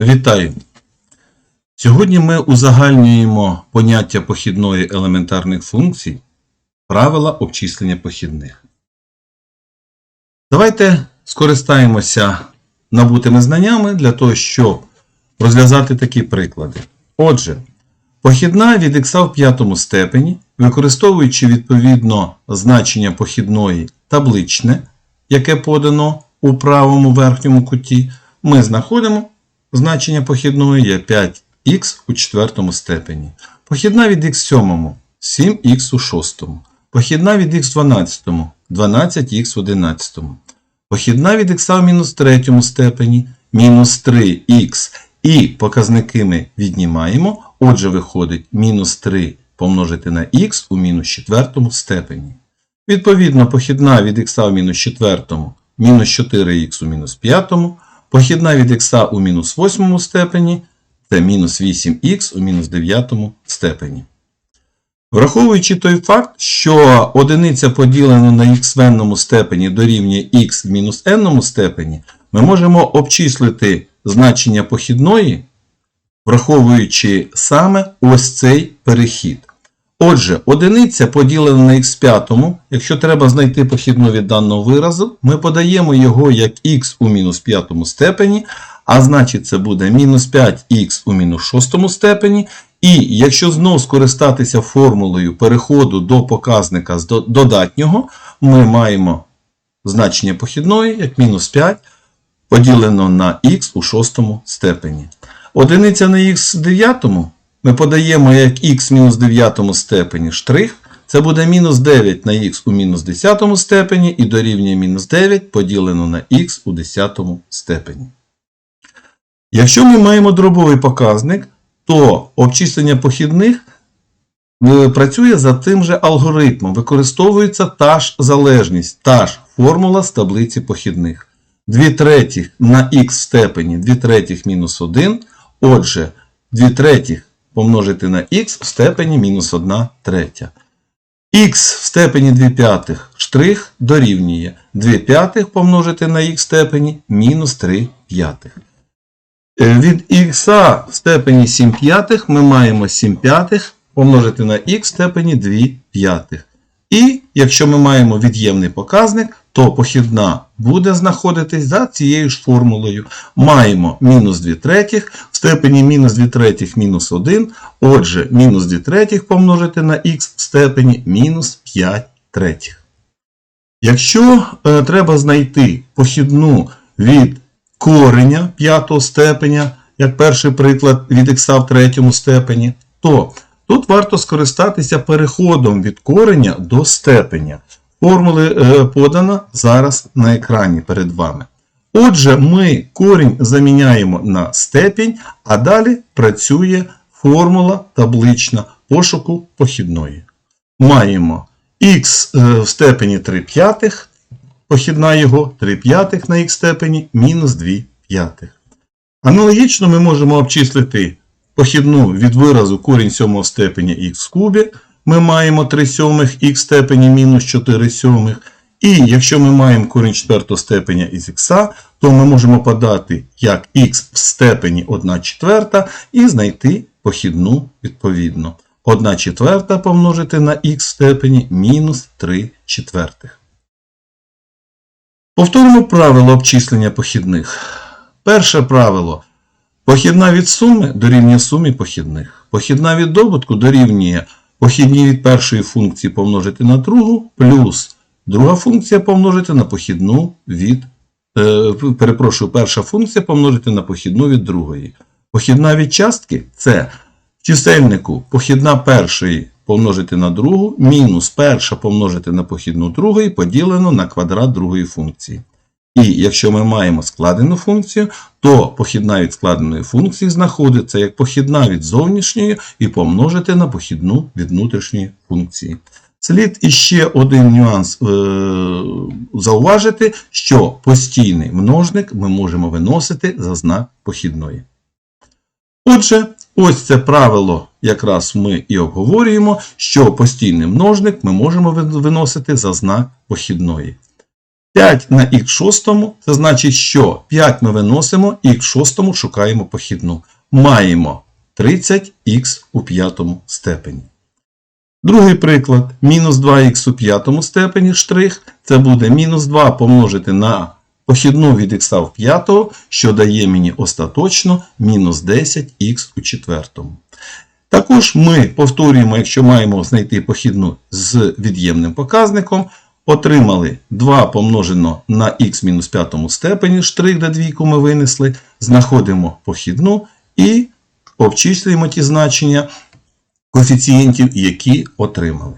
Вітаю! Сьогодні ми узагальнюємо поняття похідної елементарних функцій, правила обчислення похідних. Давайте скористаємося набутими знаннями для того, щоб розв'язати такі приклади. Отже, похідна від х в п'ятому степені, використовуючи відповідно значення похідної табличне, яке подано у правому верхньому куті, ми знаходимо значення похідної є 5х у четвертому степені. Похідна від х сьомому 7х у шостому. Похідна від х в 12, 12х в 11. Похідна від х в мінус третьому степені мінус 3х. І показники ми віднімаємо. Отже, виходить мінус 3 помножити на х у мінус четвертому степені. Відповідно, похідна від х в мінус четвертому мінус 4х у мінус п'ятому. Похідна від х у мінус восьмому степені це мінус 8х у мінус 9 степені. Враховуючи той факт, що одиниця поділена на х в n степені дорівнює х в мінус n степені, ми можемо обчислити значення похідної, враховуючи саме ось цей перехід. Отже, одиниця поділена на х в п'ятому, якщо треба знайти похідну від даного виразу, ми подаємо його як х у мінус п'ятому степені, а значить це буде мінус 5х у мінус шостому степені. І якщо знову скористатися формулою переходу до показника з додатнього, ми маємо значення похідної як мінус 5 поділено на х у шостому степені. Одиниця на х в дев'ятому ми подаємо як х мінус 9 степені штрих. Це буде мінус 9 на х у мінус 10 степені і дорівнює мінус 9 поділено на х у 10 степені. Якщо ми маємо дробовий показник, то обчислення похідних е, працює за тим же алгоритмом. Використовується та ж залежність, та ж формула з таблиці похідних. 2 третіх на х степені 2 третіх мінус 1. Отже, 2 третіх помножити на х в степені мінус 1 третя. х в степені 2 п'ятих штрих дорівнює 2 п'ятих помножити на х в степені мінус 3 п'ятих. Е, Від х в степені 7 п'ятих ми маємо 7 п'ятих помножити на х в степені 2 п'ятих. І якщо ми маємо від'ємний показник, то похідна буде знаходитись за цією ж формулою. Маємо мінус 2 третіх в степені мінус 2 третіх мінус 1. Отже, мінус 2 третіх помножити на х в степені мінус 5 третіх. Якщо е, треба знайти похідну від кореня п'ятого степеня, як перший приклад від х в третьому степені, то тут варто скористатися переходом від кореня до степеня. Формули е, подано зараз на екрані перед вами. Отже, ми корінь заміняємо на степінь, а далі працює формула таблична пошуку похідної. Маємо х е, в степені 3 п'ятих, похідна його 3 п'ятих на х степені мінус 2 п'ятих. Аналогічно ми можемо обчислити похідну від виразу корінь 7 степені х в кубі. Ми маємо 3 сьомих х степені мінус 4 сьомих. І якщо ми маємо корінь 4 степеня із х, то ми можемо подати як х в степені 1 четверта і знайти похідну відповідно. 1 четверта помножити на х в степені мінус 3 четвертих. Повторимо правило обчислення похідних. Перше правило. Похідна від суми дорівнює сумі похідних. Похідна від добутку дорівнює похідні від першої функції помножити на другу, плюс друга функція помножити на похідну від. Е, перепрошую, перша функція помножити на похідну від другої. Похідна від частки це в чисельнику похідна першої помножити на другу, мінус перша помножити на похідну другої поділено на квадрат другої функції. І якщо ми маємо складену функцію, то похідна від складеної функції знаходиться як похідна від зовнішньої і помножити на похідну від внутрішньої функції. Слід іще один нюанс е, зауважити, що постійний множник ми можемо виносити за знак похідної. Отже, ось це правило якраз ми і обговорюємо, що постійний множник ми можемо виносити за знак похідної. 5 на х шостому, це значить, що 5 ми виносимо і х шостому шукаємо похідну. Маємо 30х у п'ятому степені. Другий приклад. Мінус 2х у п'ятому степені штрих. Це буде мінус 2 помножити на похідну від х в п'ятого, що дає мені остаточно мінус 10х у четвертому. Також ми повторюємо, якщо маємо знайти похідну з від'ємним показником, отримали 2 помножено на х мінус п'ятому степені, штрих до двійку ми винесли, знаходимо похідну і обчислюємо ті значення коефіцієнтів, які отримали.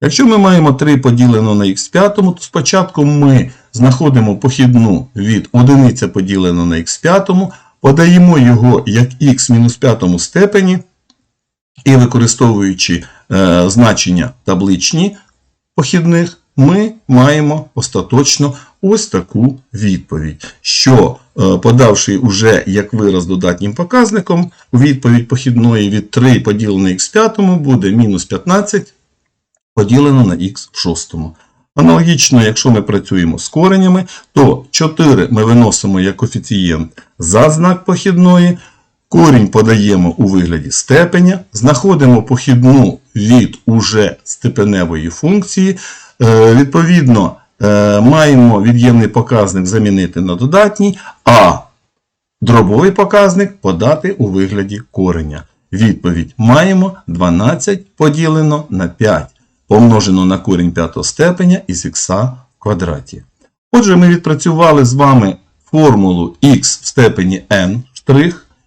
Якщо ми маємо 3 поділено на х п'ятому, то спочатку ми знаходимо похідну від 1 поділено на х п'ятому, подаємо його як х мінус п'ятому степені, і використовуючи е, значення табличні похідних, ми маємо остаточно ось таку відповідь, що е, подавши уже як вираз додатнім показником, відповідь похідної від 3 поділено на х п'ятому буде мінус 15 поділено на х в шостому. Аналогічно, якщо ми працюємо з коренями, то 4 ми виносимо як коефіцієнт за знак похідної, корінь подаємо у вигляді степеня, знаходимо похідну від уже степеневої функції. Е, Відповідно, е, маємо від'ємний показник замінити на додатній, а дробовий показник подати у вигляді кореня. Відповідь маємо 12 поділено на 5 помножено на корінь п'ятого степеня із х в квадраті. Отже, ми відпрацювали з вами формулу х в степені n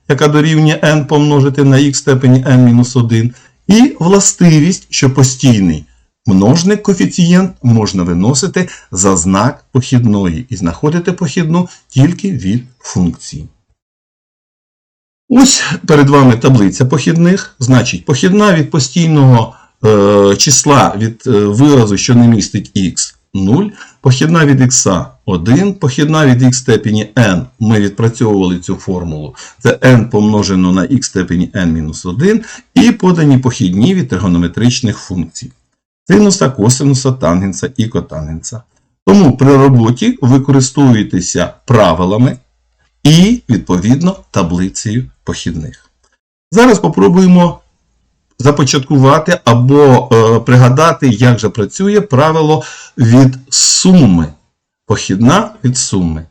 яка дорівнює n помножити на х в степені n-1, і властивість, що постійний множник коефіцієнт можна виносити за знак похідної і знаходити похідну тільки від функції. Ось перед вами таблиця похідних. Значить, похідна від постійного е, числа від е, виразу, що не містить х 0, похідна від х 1, похідна від х степені n. Ми відпрацьовували цю формулу. Це n помножено на х степені n-1 і подані похідні від тригонометричних функцій. Синуса, косинуса, тангенса і котангенса. Тому при роботі використовуєтеся правилами і, відповідно, таблицею похідних. Зараз попробуємо започаткувати або е, пригадати, як же працює правило від суми. Похідна від суми.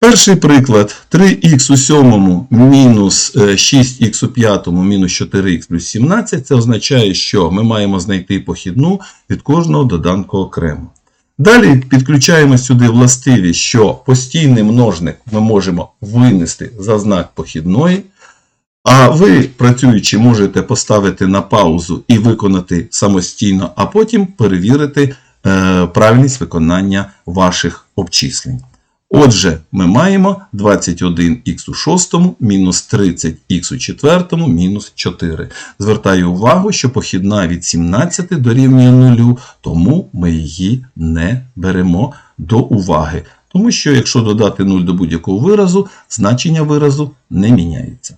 Перший приклад 3х у сьомому мінус 6х у п'ятому мінус 4х плюс 17. Це означає, що ми маємо знайти похідну від кожного доданку окремо. Далі підключаємо сюди властивість, що постійний множник ми можемо винести за знак похідної. А ви, працюючи, можете поставити на паузу і виконати самостійно, а потім перевірити е, правильність виконання ваших обчислень. Отже, ми маємо 21х у шостому, мінус 30х у четвертому, мінус 4. Звертаю увагу, що похідна від 17 дорівнює 0, тому ми її не беремо до уваги. Тому що, якщо додати 0 до будь-якого виразу, значення виразу не міняється.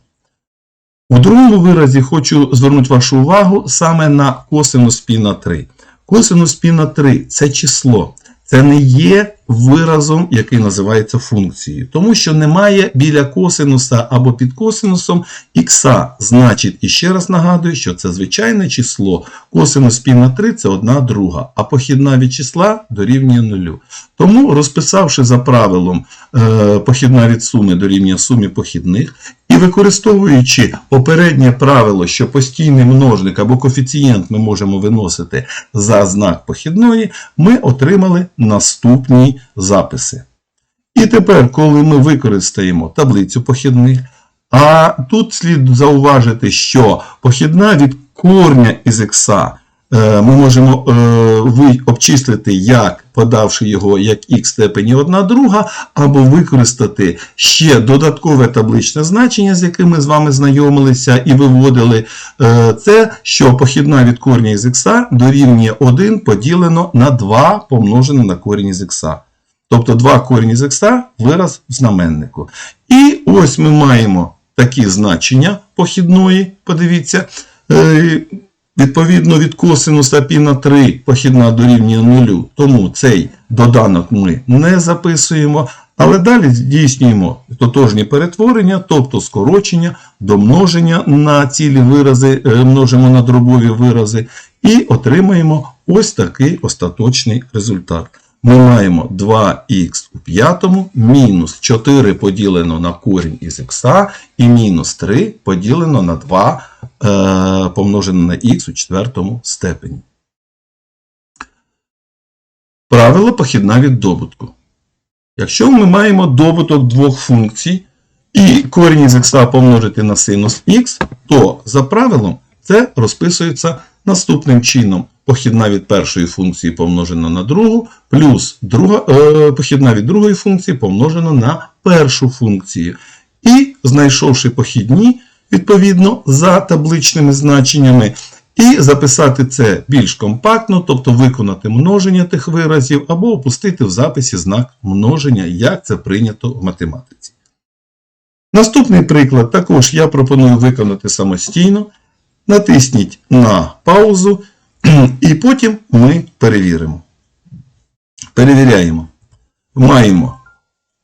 У другому виразі хочу звернути вашу увагу саме на косинус пі на 3. Косинус пі на 3 це число. Це не є виразом, який називається функцією. Тому що немає біля косинуса або під косинусом х. Значить, і ще раз нагадую, що це звичайне число. Косинус пі на 3 це 1 друга, а похідна від числа дорівнює 0. Тому, розписавши за правилом е, похідна від суми дорівнює сумі похідних, і використовуючи попереднє правило, що постійний множник або коефіцієнт ми можемо виносити за знак похідної, ми отримали записи. І тепер, коли ми використаємо таблицю похідних, а тут слід зауважити, що похідна від корня із х е, ми можемо е, обчислити, як подавши його як х степені 1 друга, або використати ще додаткове табличне значення, з яким ми з вами знайомилися і виводили, е, це, що похідна від корня із х дорівнює 1 поділено на 2 помножене на корінь із х. Тобто 2 корінь із х вираз в знаменнику. І ось ми маємо такі значення похідної, подивіться. Е, Відповідно від косинуса пі на 3 похідна дорівнює 0, тому цей доданок ми не записуємо. Але далі здійснюємо тотожні перетворення, тобто скорочення, домноження на цілі вирази, е, множимо на дробові вирази, і отримаємо ось такий остаточний результат. Ми маємо 2х у п'ятому, мінус 4 поділено на корінь із х, і мінус 3 поділено на 2 е, помножено на х у четвертому степені. Правило похідна від добутку. Якщо ми маємо добуток двох функцій і корінь із х помножити на синус х, то за правилом це розписується наступним чином. Похідна від першої функції помножена на другу, плюс друга, е, похідна від другої функції помножена на першу функцію. І знайшовши похідні, відповідно, за табличними значеннями, і записати це більш компактно, тобто виконати множення тих виразів, або опустити в записі знак множення, як це прийнято в математиці. Наступний приклад також я пропоную виконати самостійно. Натисніть на паузу, і потім ми перевіримо. Перевіряємо. Маємо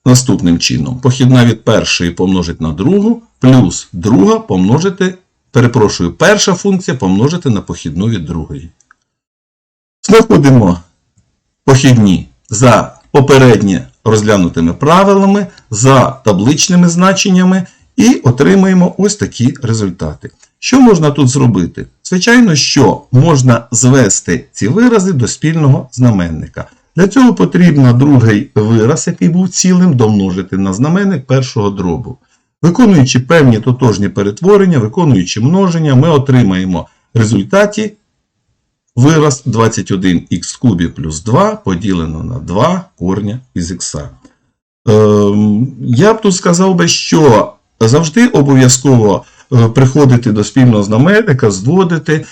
наступним чином похідна від першої помножити на другу, плюс друга помножити перепрошую, перша функція помножити на похідну від другої. Знаходимо похідні за попереднє розглянутими правилами, за табличними значеннями і отримаємо ось такі результати. Що можна тут зробити? Звичайно, що можна звести ці вирази до спільного знаменника. Для цього потрібно другий вираз, який був цілим, домножити на знаменник першого дробу. Виконуючи певні тотожні перетворення, виконуючи множення, ми отримаємо в результаті вираз 21х кубі плюс 2 поділено на 2 корня із х. Ем, я б тут сказав би, що завжди обов'язково приходити до спільного знаменника, зводити.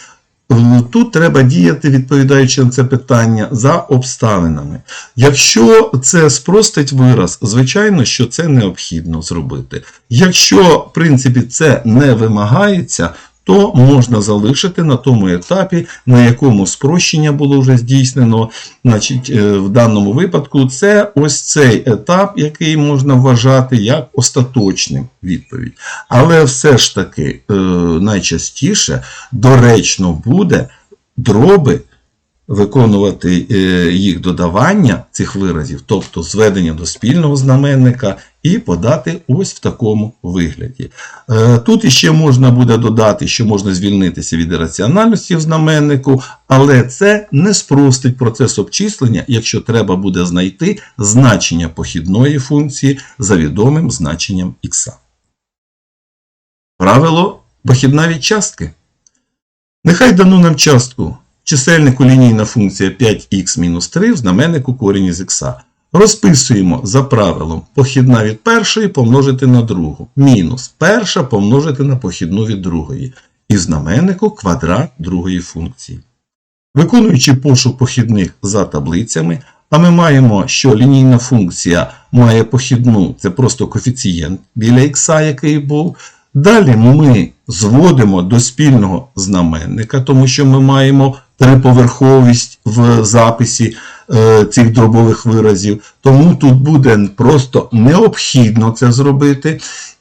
Е, Тут треба діяти, відповідаючи на це питання, за обставинами. Якщо це спростить вираз, звичайно, що це необхідно зробити. Якщо, в принципі, це не вимагається, то можна залишити на тому етапі, на якому спрощення було вже здійснено. Значить, е, В даному випадку це ось цей етап, який можна вважати як остаточним відповідь. Але все ж таки е, найчастіше доречно буде дроби виконувати е, їх додавання цих виразів, тобто зведення до спільного знаменника, і подати ось в такому вигляді. Е, Тут іще можна буде додати, що можна звільнитися від раціональності в знаменнику, але це не спростить процес обчислення, якщо треба буде знайти значення похідної функції за відомим значенням х. Правило похідна від частки. Нехай дану нам частку чисельнику лінійна функція 5х-3 в знаменнику корінь із х. Розписуємо за правилом похідна від першої помножити на другу. Мінус перша помножити на похідну від другої. І знаменнику квадрат другої функції. Виконуючи пошук похідних за таблицями, а ми маємо, що лінійна функція має похідну, це просто коефіцієнт біля х, який був. Далі ми зводимо до спільного знаменника, тому що ми маємо триповерховість в записі е, цих дробових виразів. Тому тут буде просто необхідно це зробити.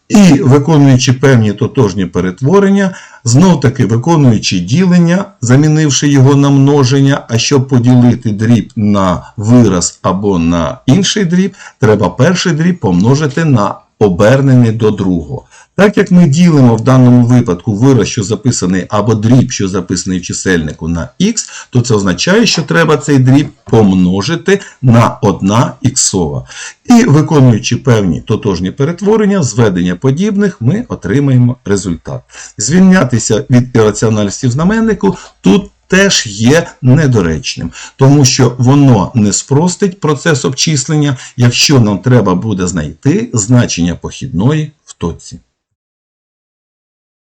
І виконуючи певні тотожні перетворення, знов таки виконуючи ділення, замінивши його на множення, а щоб поділити дріб на вираз або на інший дріб, треба перший дріб помножити на обернений до другого. Так як ми ділимо в даному випадку вираз, що записаний, або дріб, що записаний в чисельнику на х, то це означає, що треба цей дріб помножити на 1 іксова. І виконуючи певні тотожні перетворення, зведення подібних, ми отримаємо результат. Звільнятися від ірраціональності в знаменнику тут теж є недоречним, тому що воно не спростить процес обчислення, якщо нам треба буде знайти значення похідної в точці.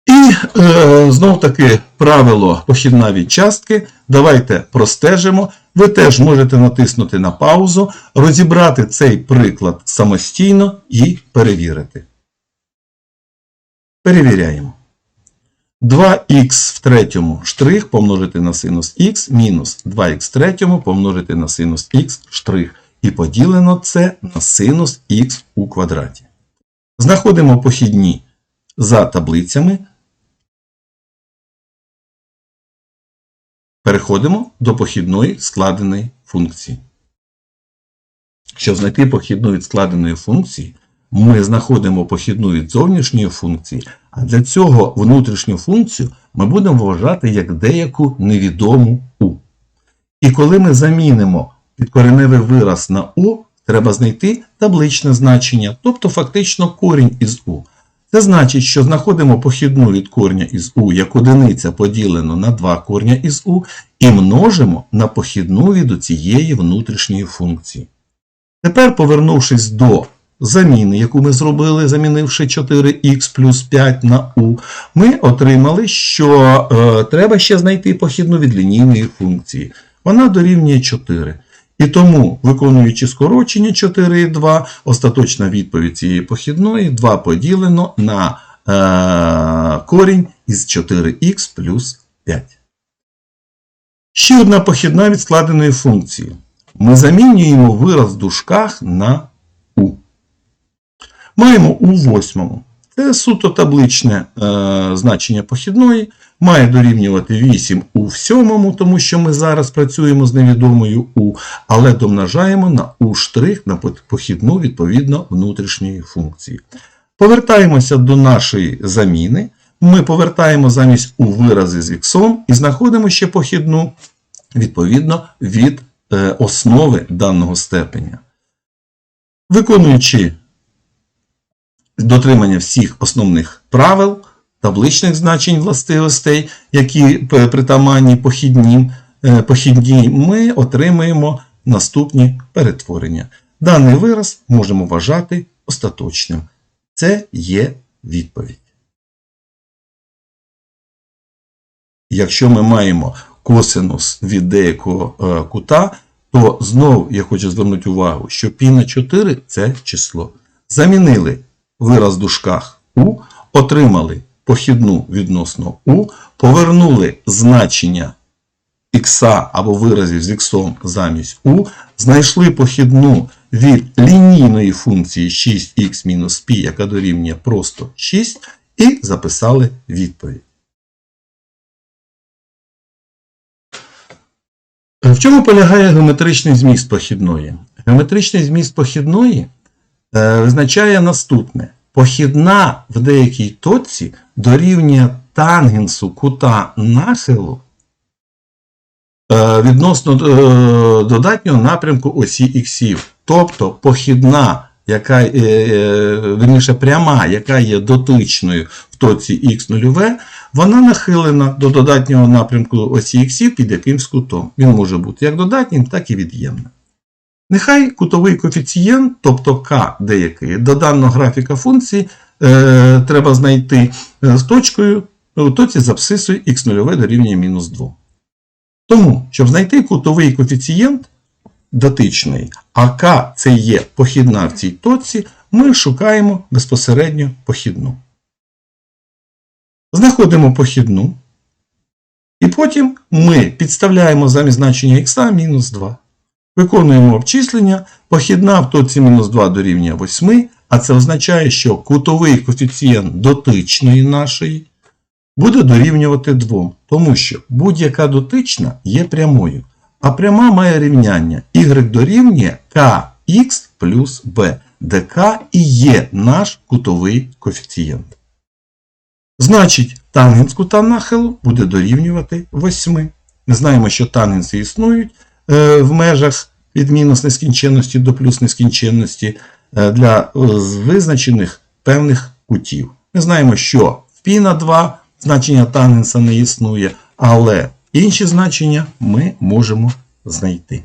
І е, знов таки правило похідна від частки. Давайте простежимо. Ви теж можете натиснути на паузу, розібрати цей приклад самостійно і перевірити. Перевіряємо. 2х в третьому штрих помножити на синус х мінус 2х в третьому помножити на синус х штрих. І поділено це на синус х у квадраті. Знаходимо похідні за таблицями. Переходимо до похідної складеної функції. Щоб знайти похідну від складеної функції, ми знаходимо похідну від зовнішньої функції, а для цього внутрішню функцію ми будемо вважати як деяку невідому u. І коли ми замінимо підкореневий вираз на u, треба знайти табличне значення, тобто фактично корінь із u. Це значить, що знаходимо похідну від корня із u як одиниця поділено на 2 корня із u і множимо на похідну від цієї внутрішньої функції. Тепер, повернувшись до заміни, яку ми зробили, замінивши 4х плюс 5 на u, ми отримали, що е, треба ще знайти похідну від лінійної функції. Вона дорівнює 4. І тому, виконуючи скорочення 4 і 2, остаточна відповідь цієї похідної 2 поділено на е, корінь із 4х плюс 5. Ще одна похідна від складеної функції. Ми замінюємо вираз в дужках на u. Маємо у восьмому. Це суто табличне е, значення похідної. Має дорівнювати 8 у в сьомому, тому що ми зараз працюємо з невідомою u, але домножаємо на штрих на похідну відповідно внутрішньої функції. Повертаємося до нашої заміни. Ми повертаємо замість у вирази з х і знаходимо ще похідну відповідно від е, основи даного степеня. Виконуючи дотримання всіх основних правил, табличних значень властивостей, які притаманні похідні, е, похідні, ми отримаємо наступні перетворення. Даний вираз можемо вважати остаточним. Це є відповідь. Якщо ми маємо косинус від деякого е, кута, то знову я хочу звернути увагу, що π на 4 це число. Замінили вираз в дужках u, отримали похідну відносно u, повернули значення х або виразів з х замість u, знайшли похідну від лінійної функції 6х-π, яка дорівнює просто 6, і записали відповідь. В чому полягає геометричний зміст похідної? Геометричний зміст похідної е, визначає наступне. Похідна в деякій точці дорівнює тангенсу кута нахилу е, відносно е, додатнього напрямку осі іксів. Тобто похідна, яка, верніше пряма, яка є дотичною в точці х0, вона нахилена до додатнього напрямку осі іксів під якимсь кутом. Він може бути як додатнім, так і від'ємним. Нехай кутовий коефіцієнт, тобто k деякий, до даного графіка функції е, треба знайти е, з точкою у точці з абсцисою х0 дорівнює мінус 2. Тому, щоб знайти кутовий коефіцієнт дотичний, а k це є похідна в цій точці, ми шукаємо безпосередньо похідну. Знаходимо похідну. І потім ми підставляємо замість значення х мінус 2. Виконуємо обчислення. Похідна в точці мінус 2 дорівнює 8, а це означає, що кутовий коефіцієнт дотичної нашої буде дорівнювати 2. Тому що будь-яка дотична є прямою. А пряма має рівняння y дорівнює kx плюс b, де k і є наш кутовий коефіцієнт. Значить, тангенс кута нахилу буде дорівнювати 8. Ми знаємо, що тангенси існують е, в межах від мінус нескінченності до плюс нескінченності для е, визначених певних кутів. Ми знаємо, що в π на 2 значення тангенса не існує, але інші значення ми можемо знайти.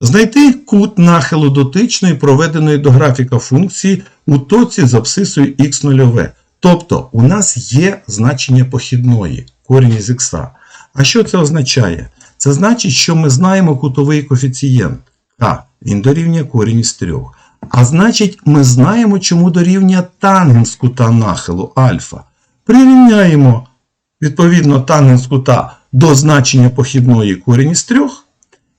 Знайти кут нахилу дотичної, проведеної до графіка функції у точці з абсцисою х0. Тобто у нас є значення похідної корінь із х. А що це означає? Це значить, що ми знаємо кутовий коефіцієнт К, він дорівнює корінь із 3. А значить, ми знаємо, чому дорівнює тангенс кута нахилу альфа. Прирівняємо відповідно тангенс кута до значення похідної корінь із 3.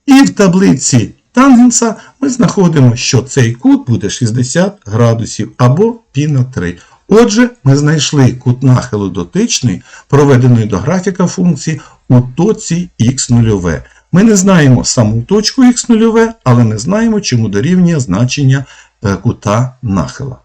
І в таблиці тангенса ми знаходимо, що цей кут буде 60 градусів або π на 3. Отже, ми знайшли кут нахилу дотичний, проведений до графіка функції у точці х0. Ми не знаємо саму точку х0, але не знаємо, чому дорівнює значення е, кута нахила.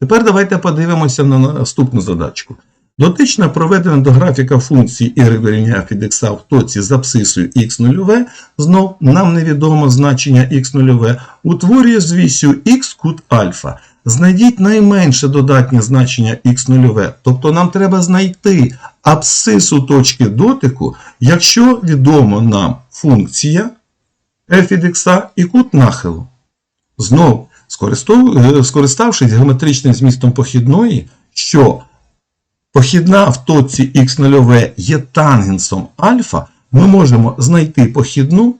Тепер давайте подивимося на наступну задачку. Дотична проведена до графіка функції y дорівнює від x в точці з абсцисою x0, знов нам невідомо значення x0, утворює з вісю x кут альфа. Знайдіть найменше додатнє значення x0, тобто нам треба знайти абсцису точки дотику, якщо відомо нам функція f від x і кут нахилу. Знов, е, скориставшись геометричним змістом похідної, що похідна в точці х0 є тангенсом альфа, ми можемо знайти похідну,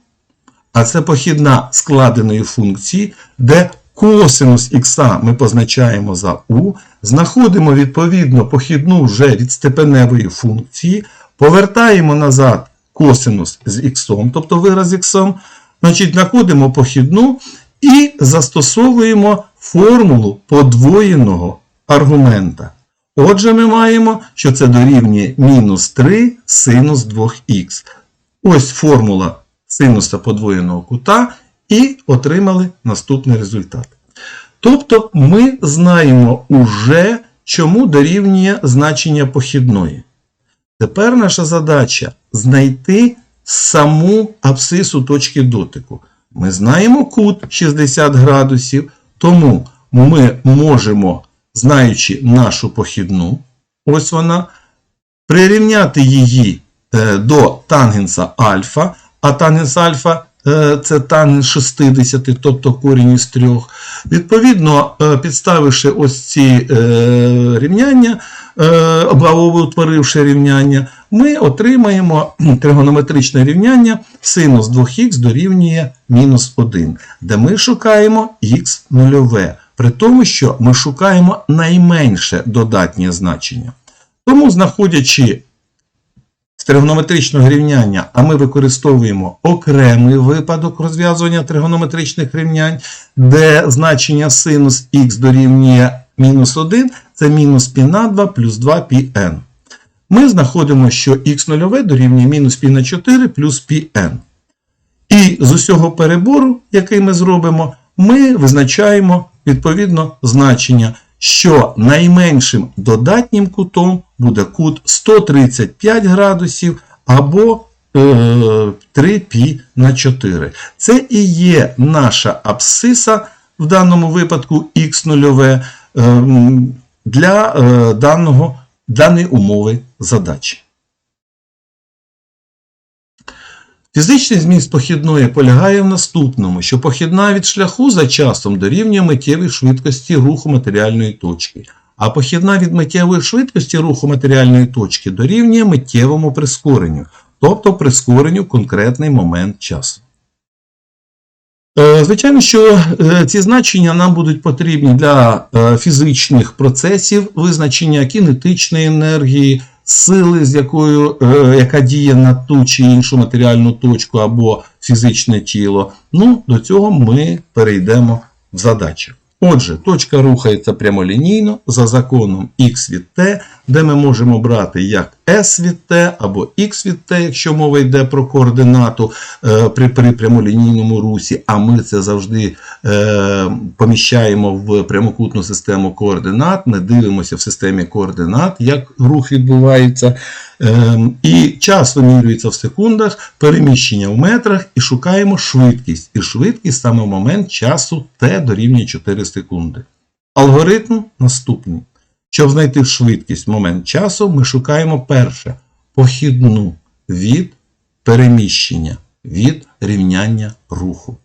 а це похідна складеної функції, де косинус х ми позначаємо за u, знаходимо відповідно похідну вже від степеневої функції, повертаємо назад косинус з х, тобто вираз х, значить знаходимо похідну і застосовуємо формулу подвоєного аргумента. Отже, ми маємо, що це дорівнює мінус 3 синус 2х. Ось формула синуса подвоєного кута і отримали наступний результат. Тобто ми знаємо уже, чому дорівнює значення похідної. Тепер наша задача знайти саму абсцису точки дотику. Ми знаємо кут 60 градусів, тому ми можемо, знаючи нашу похідну, ось вона, прирівняти її е, до тангенса альфа, а тангенс альфа це тангенс 60, тобто корінь із 3. Відповідно, е, підставивши ось ці е, рівняння, е, або утворивши рівняння, ми отримаємо тригонометричне рівняння синус 2х дорівнює мінус 1, де ми шукаємо х нульове, при тому, що ми шукаємо найменше додатнє значення. Тому, знаходячи тригонометричного рівняння, а ми використовуємо окремий випадок розв'язування тригонометричних рівнянь, де значення синус х дорівнює мінус 1, це мінус π на 2 плюс 2 πn. Ми знаходимо, що х0 дорівнює мінус π на 4 плюс πn. І з усього перебору, який ми зробимо, ми визначаємо відповідно значення, що найменшим додатнім кутом буде кут 135 градусів або е, 3 π на 4. Це і є наша абсциса, в даному випадку х0 е, для е, даного, даної умови задачі. Фізичний зміст похідної полягає в наступному, що похідна від шляху за часом дорівнює миттєвій швидкості руху матеріальної точки, а похідна від миттєвої швидкості руху матеріальної точки дорівнює миттєвому прискоренню, тобто прискоренню конкретний момент часу. Е, Звичайно, що е, ці значення нам будуть потрібні для е, фізичних процесів, визначення кінетичної енергії, сили, з якою, е, яка діє на ту чи іншу матеріальну точку або фізичне тіло. Ну, до цього ми перейдемо в задачах. Отже, точка рухається прямолінійно за законом x від t, де ми можемо брати як s від t або x від t, якщо мова йде про координату е, при, при прямолінійному русі, а ми це завжди е, поміщаємо в прямокутну систему координат, не дивимося в системі координат, як рух відбувається. Е, і час вимірюється в секундах, переміщення в метрах, і шукаємо швидкість. І швидкість саме в момент часу t дорівнює 4 секунди. Алгоритм наступний. Щоб знайти швидкість в момент часу, ми шукаємо перше похідну від переміщення, від рівняння руху.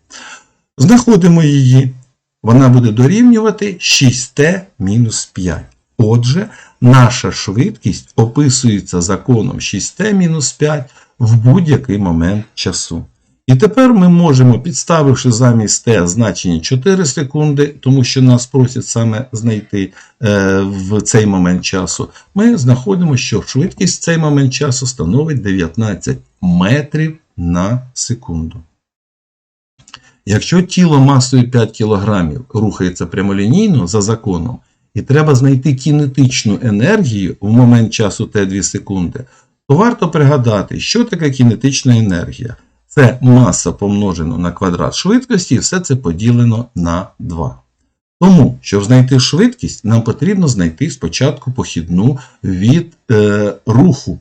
Знаходимо її. Вона буде дорівнювати 6t мінус 5. Отже, наша швидкість описується законом 6t-5 в будь-який момент часу. І тепер ми можемо, підставивши замість t значення 4 секунди, тому що нас просять саме знайти е, в цей момент часу, ми знаходимо, що швидкість в цей момент часу становить 19 метрів на секунду. Якщо тіло масою 5 кг рухається прямолінійно за законом, і треба знайти кінетичну енергію в момент часу t2 секунди, то варто пригадати, що таке кінетична енергія. Це маса помножено на квадрат швидкості, і все це поділено на 2. Тому, щоб знайти швидкість, нам потрібно знайти спочатку похідну від е, руху,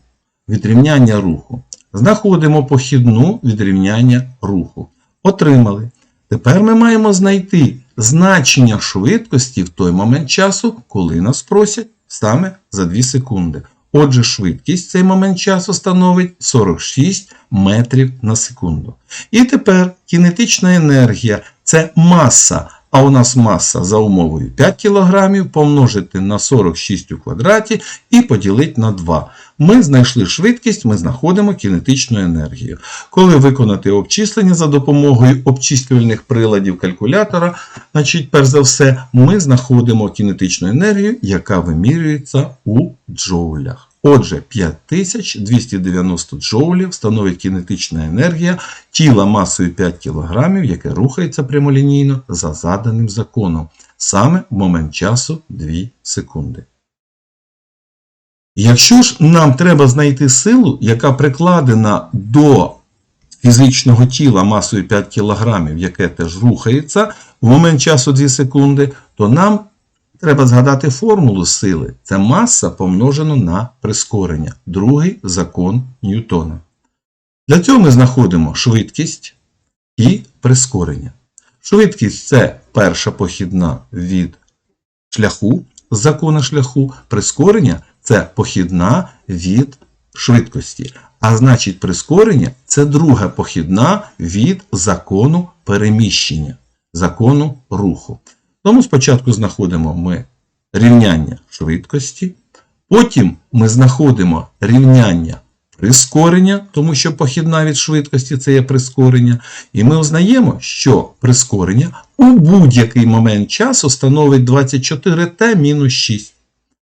від рівняння руху. Знаходимо похідну від рівняння руху. Отримали. Тепер ми маємо знайти значення швидкості в той момент часу, коли нас просять саме за 2 секунди. Отже, швидкість в цей момент часу становить 46 метрів на секунду. І тепер кінетична енергія це маса, а у нас маса за умовою 5 кг помножити на 46 у квадраті і поділити на 2. Ми знайшли швидкість, ми знаходимо кінетичну енергію. Коли виконати обчислення за допомогою обчислювальних приладів калькулятора, значить, перш за все, ми знаходимо кінетичну енергію, яка вимірюється у джоулях. Отже, 5290 джоулів становить кінетична енергія тіла масою 5 кг, яке рухається прямолінійно за заданим законом, саме в момент часу 2 секунди. Якщо ж нам треба знайти силу, яка прикладена до фізичного тіла масою 5 кг, яке теж рухається в момент часу 2 секунди, то нам треба згадати формулу сили. Це маса помножено на прискорення. Другий закон Ньютона. Для цього ми знаходимо швидкість і прискорення. Швидкість це перша похідна від шляху, закона шляху, прискорення це похідна від швидкості. А значить, прискорення це друга похідна від закону переміщення, закону руху. Тому спочатку знаходимо ми рівняння швидкості, потім ми знаходимо рівняння прискорення, тому що похідна від швидкості це є прискорення, і ми узнаємо, що прискорення у будь-який момент часу становить 24t-6.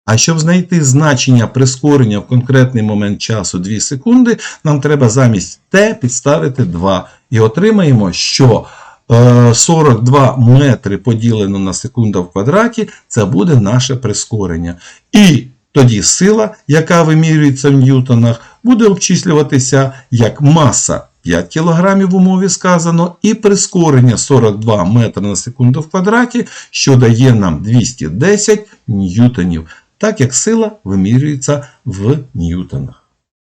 А щоб знайти значення прискорення в конкретний момент часу 2 секунди, нам треба замість t підставити 2. І отримаємо, що 42 метри поділено на секунду в квадраті це буде наше прискорення. І тоді сила, яка вимірюється в ньютонах, буде обчислюватися як маса 5 кг в умові сказано, і прискорення 42 метри на секунду в квадраті, що дає нам 210 ньютонів так як сила вимірюється в ньютонах.